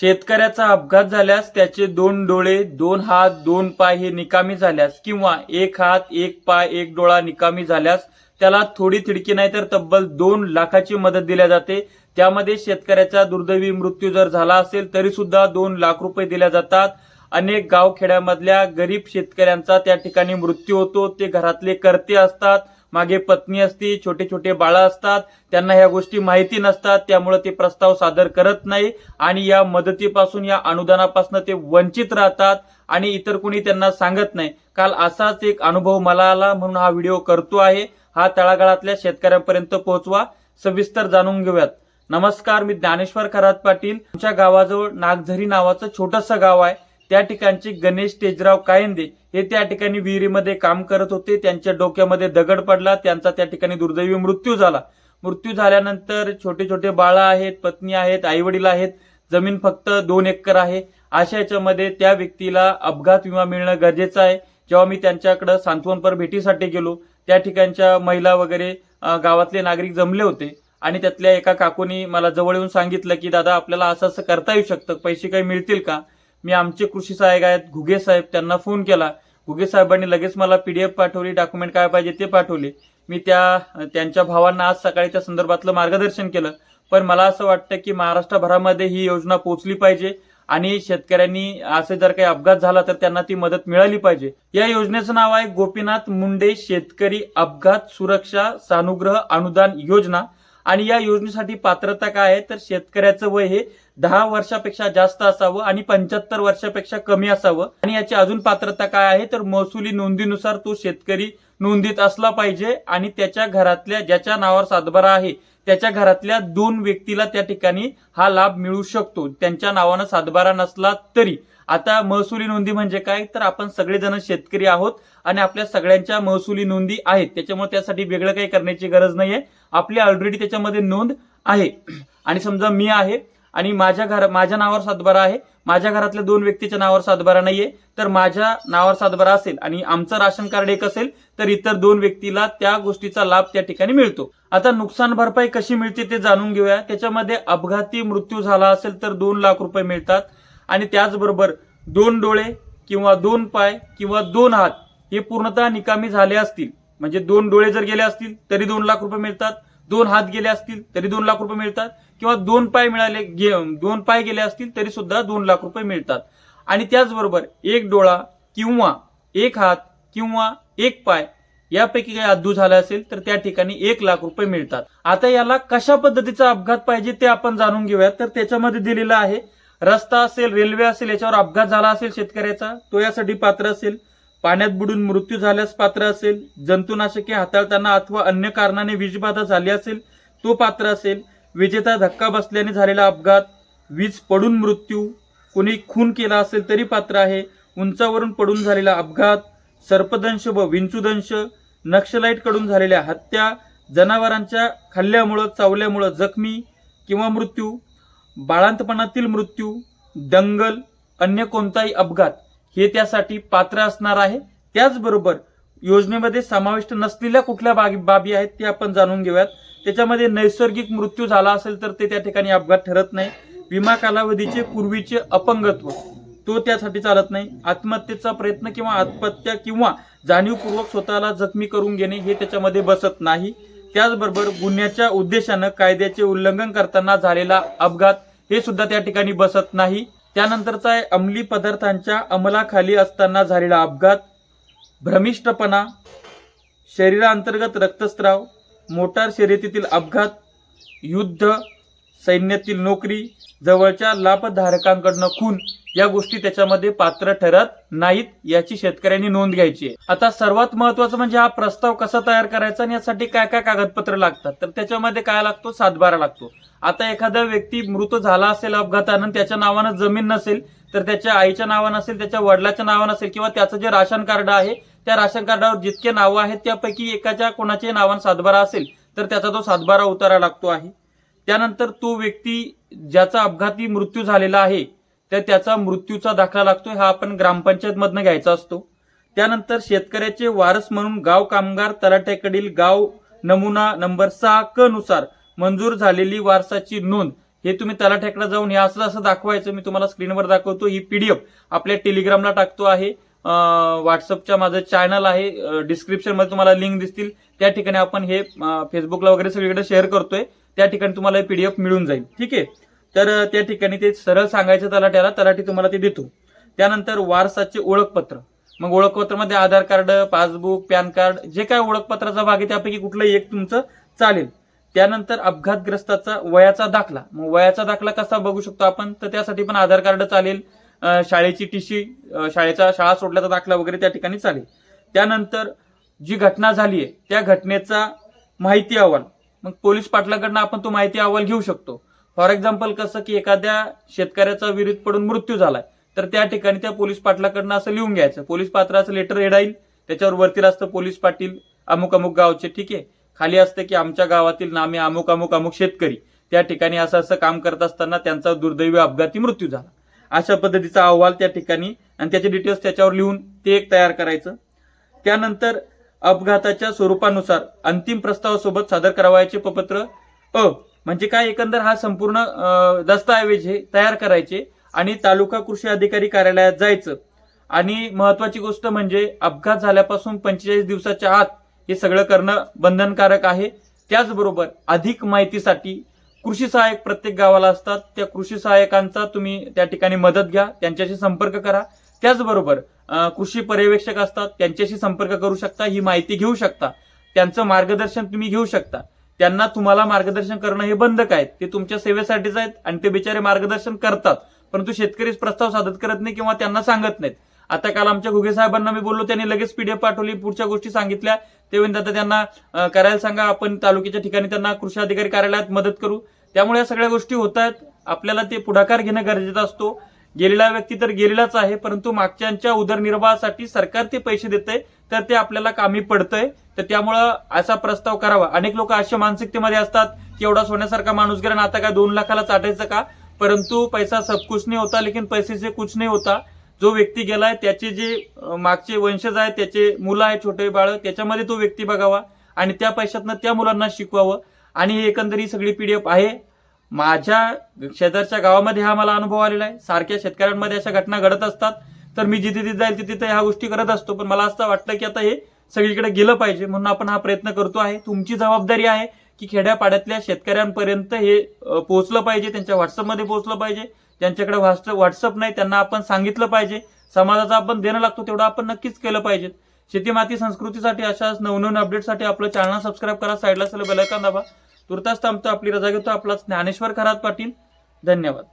शेतकऱ्याचा अपघात झाल्यास त्याचे दोन डोळे दोन हात दोन पाय हे निकामी झाल्यास किंवा एक हात एक पाय एक डोळा निकामी झाल्यास त्याला थोडी तिडकी नाही तर तब्बल दोन लाखाची मदत दिल्या जाते. त्यामध्ये शेतकऱ्याचा दुर्दैवी मृत्यू जर झाला असेल तरी सुद्धा दोन लाख रुपये दिल्या जातात. अनेक गावखेड्यामधल्या गरीब शेतकऱ्यांचा त्या ठिकाणी मृत्यू होतो. ते घरातले करते असतात. मागे पत्नी असती छोटे छोटे बाळं असतात त्यांना ह्या गोष्टी माहिती नसतात त्यामुळे ते प्रस्ताव सादर करत नाही आणि या मदतीपासून या अनुदानापासून ते वंचित राहतात आणि इतर कोणी त्यांना सांगत नाही. काल असाच एक अनुभव मला आला म्हणून हा व्हिडिओ करतो आहे. हा तळागाळातल्या शेतकऱ्यांपर्यंत पोहोचवा. सविस्तर जाणून घेऊयात. नमस्कार मी ज्ञानेश्वर खरात पाटील. आमच्या गावाजवळ नागझरी नावाचं छोटंसं गाव आहे. त्या ठिकाणचे गणेश तेजराव कायंदे हे त्या ठिकाणी विहिरीमध्ये काम करत होते. त्यांच्या डोक्यामध्ये दगड पडला. त्यांचा त्या ठिकाणी दुर्दैवी मृत्यू झाला. मृत्यू झाल्यानंतर छोटे छोटे बाळं आहेत पत्नी आहेत आई वडील आहेत. जमीन फक्त दोन एकर आहे. अशा याच्यामध्ये त्या व्यक्तीला अपघात विमा मिळणं गरजेचं आहे. जेव्हा मी त्यांच्याकडे सांत्वनपर भेटीसाठी गेलो त्या ठिकाणच्या महिला वगैरे गावातले नागरिक जमले होते. आणि त्यातल्या एका काकूनी मला जवळ येऊन सांगितलं की दादा आपल्याला असं असं करता येऊ शकतं. पैसे काही मिळतील का? मी आमचे कृषी सहाय्यक आहेत. घुगे साहेब त्यांना फोन केला. घुगे साहेबांनी लगेच मला पीडीएफ पाठवली डॉक्युमेंट काय पाहिजे ते पाठवले. मी त्या त्यांच्या भावांना आज सकाळी त्या संदर्भातलं मार्गदर्शन केलं. पण मला असं वाटतं की महाराष्ट्रभरामध्ये ही योजना पोचली पाहिजे आणि शेतकऱ्यांनी असे जर काही अपघात झाला तर त्यांना ती मदत मिळाली पाहिजे. या योजनेचं नाव आहे गोपीनाथ मुंडे शेतकरी अपघात सुरक्षा सानुग्रह अनुदान योजना. आणि या योजनेसाठी पात्रता काय आहे? तर शेतकऱ्याचं वय हे दहा वर्षापेक्षा जास्त असावं आणि पंच्याहत्तर वर्षापेक्षा कमी असावं. आणि याची अजून पात्रता काय आहे? तर महसुली नोंदीनुसार तो शेतकरी नोंदीत असला पाहिजे आणि त्याच्या घरातल्या ज्याच्या नावावर सातबारा आहे त्याच्या घरातल्या दोन व्यक्तीला त्या ठिकाणी हा लाभ मिळू शकतो. त्यांच्या नावानं सातबारा नसला तरी. आता महसुली नोंदी म्हणजे काय? तर आपण सगळेजण शेतकरी आहोत आणि आपल्या सगळ्यांच्या महसुली नोंदी आहेत. त्याच्यामुळे त्यासाठी वेगळं काही करण्याची गरज नाहीये. आपली ऑलरेडी त्याच्यामध्ये नोंद आहे. आणि समजा मी आहे आणि माझ्या घर माझ्या नावावर सातबारा आहे. माझ्या घरातल्या दोन व्यक्तीच्या नावावर सातबारा नाहीये. तर माझ्या नावावर सातबारा असेल आणि आमचं राशन कार्ड एक असेल तर इतर दोन व्यक्तीला त्या गोष्टीचा लाभ त्या ठिकाणी मिळतो. आता नुकसान भरपाई कशी मिळते ते जाणून घेऊया. त्याच्यामध्ये अपघाती मृत्यू झाला असेल तर दोन लाख रुपये मिळतात. आणि त्याचबरोबर दोन डोळे किंवा दोन पाय किंवा दोन हात हे पूर्णतः निकामी झाले असतील. म्हणजे दोन डोळे जर गेले असतील तरी दोन लाख रुपये मिळतात. दोन हात गेले असतील तरी दोन लाख रुपये मिळतात. किंवा दोन पाय मिळाले दोन पाय गेले असतील तरी सुद्धा दोन लाख रुपये मिळतात. आणि त्याचबरोबर एक डोळा किंवा एक हात किंवा एक पाय यापैकी काही अद्दू झाला असेल तर त्या ठिकाणी एक लाख रुपये मिळतात. आता याला कशा पद्धतीचा अपघात पाहिजे ते आपण जाणून घेऊयात. तर त्याच्यामध्ये दिलेलं आहे रस्ता असेल रेल्वे असेल याच्यावर अपघात झाला असेल शेतकऱ्याचा तो यासाठी पात्र असेल. पाण्यात बुडून मृत्यू झाल्यास पात्र असेल जंतुनाशके हाताळताना अथवा अन्य कारणाने वीजबाधा झाली असेल तो पात्र असेल. विजेचा धक्का बसल्याने झालेला अपघात वीज पडून मृत्यू कोणी खून केला असेल तरी पात्र आहे. उंचावरून पडून झालेला अपघात सर्पदंश व विंचूदंश नक्षलाईटकडून झालेल्या हत्या जनावरांच्या खाल्ल्यामुळं चावल्यामुळं जखमी किंवा मृत्यू बाळांतपणातील मृत्यू दंगल अन्य कोणताही अपघात. हे त्यासाठी पात्र असणार आहे. त्याचबरोबर योजनेमध्ये समाविष्ट नसलेल्या कुठल्या बाबी बाबी आहेत ते आपण जाणून घेऊयात. त्याच्यामध्ये नैसर्गिक मृत्यू झाला असेल तर ते त्या ठिकाणी अपघात ठरत नाही. विमा कालावधीचे पूर्वीचे अपंगत्व तो त्यासाठी चालत नाही. आत्महत्येचा प्रयत्न किंवा आत्महत्या किंवा जाणीवपूर्वक स्वतःला जखमी करून घेणे हे त्याच्यामध्ये बसत नाही. त्याचबरोबर गुन्ह्याच्या उद्देशानं कायद्याचे उल्लंघन करताना झालेला अपघात हे सुद्धा त्या ठिकाणी बसत नाही. त्यानंतरचा आहे अंमली पदार्थांच्या अंमलाखाली असताना झालेला अपघात भ्रमिष्टपणा शरीरांतर्गत रक्तस्राव मोटार शर्यतीतील अपघात युद्ध सैन्यातील नोकरी जवळच्या लाभधारकांकडनं खून या गोष्टी त्याच्यामध्ये पात्र ठरत नाहीत याची शेतकऱ्यांनी नोंद घ्यायची आहे. आता सर्वात महत्वाचं म्हणजे हा प्रस्ताव कसा तयार करायचा आणि यासाठी काय काय कागदपत्र लागतात? तर त्याच्यामध्ये काय लागतो? सातबारा लागतो. आता एखादा व्यक्ती मृत झाला असेल अपघातानं त्याच्या नावानं जमीन नसेल तर त्याच्या आईच्या नावानं असेल त्याच्या वडिलाच्या नावानं असेल किंवा त्याचं जे राशन कार्ड आहे त्या राशन कार्डावर जितके नावं आहेत त्यापैकी एकाच्या कोणाच्या नावानं सातबारा असेल तर त्याचा तो सातबारा उतारा लागतो आहे. त्यानंतर तो व्यक्ती ज्याचा अपघाती मृत्यू झालेला आहे तर त्याचा मृत्यूचा दाखला लागतो हा आपण ग्रामपंचायतमधनं घ्यायचा असतो. त्यानंतर शेतकऱ्याचे वारस म्हणून गाव कामगार तलाट्याकडील गाव नमुना नंबर सहा क नुसार मंजूर झालेली वारसाची नोंद हे तुम्ही तलाठ्याकडे जाऊन हे असं असं दाखवायचं मी तुम्हाला स्क्रीनवर दाखवतो. ही पीडीएफ आपल्या टेलिग्रामला टाकतो आहे. व्हॉट्सअपच्या माझं चॅनल आहे. डिस्क्रिप्शनमध्ये तुम्हाला लिंक दिसतील. त्या ठिकाणी आपण हे फेसबुकला वगैरे सगळीकडे शेअर करतोय. त्या ठिकाणी तुम्हाला पीडीएफ मिळून जाईल. ठीक आहे? तर त्या ठिकाणी ते सरळ सांगायचं तलाठ्याला तलाठी तुम्हाला ते देतो. त्यानंतर वारसाचे ओळखपत्र. मग ओळखपत्रामध्ये Aadhaar card passbook PAN card जे काय ओळखपत्राचा भाग आहे त्यापैकी कुठलंही एक तुमचं चालेल. त्यानंतर अपघातग्रस्ताचा वयाचा दाखला. मग वयाचा दाखला कसा बघू शकतो आपण? तर त्यासाठी पण आधार कार्ड चालेल. शाळेची टीशी शाळेचा शाळा सोडल्याचा दाखला वगैरे त्या ठिकाणी चालेल. त्यानंतर जी घटना झाली आहे त्या घटनेचा माहिती अहवाल. मग पोलीस पाटलाकडनं आपण तो माहिती अहवाल घेऊ शकतो. फॉर एक्झाम्पल कसं की एखाद्या शेतकऱ्याचा विरोध पडून मृत्यू झालाय तर त्या ठिकाणी त्या पोलीस पाटलाकडनं असं लिहून घ्यायचं. पोलीस पात्राचं लेटर येईल त्याच्यावर वरती असतं पोलीस पाटील अमुक अमुक गावचे ठीक आहे? खाली असतं की आमच्या गावातील नामे अमुक अमुक अमुक शेतकरी. त्या ठिकाणी असं असं काम करत असताना त्यांचा दुर्दैवी अपघाती मृत्यू झाला. अशा पद्धतीचा अहवाल त्या ठिकाणी आणि त्याचे डिटेल्स त्याच्यावर लिहून ते एक तयार करायचं. त्यानंतर अपघाताच्या स्वरूपानुसार अंतिम प्रस्तावासोबत सादर करावयाचे पपत्र. अ म्हणजे काय? एकंदर हा संपूर्ण दस्तऐवज हे तयार करायचे आणि तालुका कृषी अधिकारी कार्यालयात जायचं. आणि महत्वाची गोष्ट म्हणजे अपघात झाल्यापासून पंचेचाळीस दिवसाच्या आत हे सगळं करणं बंधनकारक आहे. त्याचबरोबर अधिक माहितीसाठी कृषी सहाय्यक प्रत्येक गावाला असतात. त्या कृषी सहाय्यकांचा तुम्ही त्या ठिकाणी मदत घ्या त्यांच्याशी संपर्क करा. त्याचबरोबर कृषी पर्यवेक्षक असतात त्यांच्याशी संपर्क करू शकता ही माहिती घेऊ शकता. त्यांचं मार्गदर्शन तुम्ही घेऊ शकता. त्यांना तुम्हाला मार्गदर्शन करणं हे बंधक काय? ते तुमच्या सेवेसाठीच आहेत आणि ते बिचारे मार्गदर्शन करतात. परंतु शेतकरीच प्रस्ताव सादर करत नाही किंवा त्यांना सांगत नाहीत. आता काल आमच्या घुगे साहेबांना मी बोललो त्यांनी लगेच पीडीएफ पाठवली पुढच्या गोष्टी सांगितल्या. तेव्हा आता त्यांना करायला सांगा आपण तालुक्याच्या ठिकाणी त्यांना कृषी अधिकारी कार्यालयात मदत करू. त्यामुळे या सगळ्या गोष्टी होत आहेत. आपल्याला ते पुढाकार घेणं गरजेचं असतो. गेलेला व्यक्ती तर गेलेलाच आहे परंतु मागच्यांच्या उदरनिर्वाहासाठी सरकार ते पैसे देतंय तर ते आपल्याला कामी पडतंय. तर त्यामुळं असा प्रस्ताव करावा. अनेक लोक अशा मानसिकतेमध्ये असतात की एवढा सोन्यासारखा माणूस गेला आता काय दोन लाखाला चाटायचं का? परंतु पैसा सब कुछ नाही होता लेकिन पैसे से कुछ नाही होता. जो व्यक्ती गेलाय त्याचे जे मागचे वंशज आहेत त्याचे मुलं आहेत छोटे बाळ त्याच्यामध्ये तो व्यक्ती बघावा आणि त्या पैशातनं त्या मुलांना शिकवावं. आणि ही सगळी पी सगळी पीडीएफ आहे. माझ्या शेजारच्या गावामध्ये हा मला अनुभव आलेला आहे. सारख्या शेतकऱ्यांमध्ये अशा घटना घडत असतात. तर मी जिथे तिथे जाईल तिथे ह्या गोष्टी करत असतो. पण मला असं वाटतं की आता हे सगळीकडे गेलं पाहिजे. म्हणून आपण हा प्रयत्न करतो आहे. तुमची जबाबदारी आहे की खेड्यापाड्यातल्या शेतकऱ्यांपर्यंत हे पोहोचलं पाहिजे त्यांच्या व्हॉट्सअपमध्ये पोहोचलं पाहिजे. ज्यांच्याकडे व्हॉट्सअप व्हॉट्सअप नाही त्यांना आपण सांगितलं पाहिजे. समाजाचा आपण देणं लागतो तेवढं आपण नक्कीच केलं पाहिजे शेती माती संस्कृतीसाठी अशाच नवनवीन अपडेटसाठी आपलं चॅनल सबस्क्राईब करा साईडला सगळं बेलायकॉन दाबा. तुर्तास थांबतो आपली रजा घेतो आपला ज्ञानेश्वर खरात पाटील. धन्यवाद.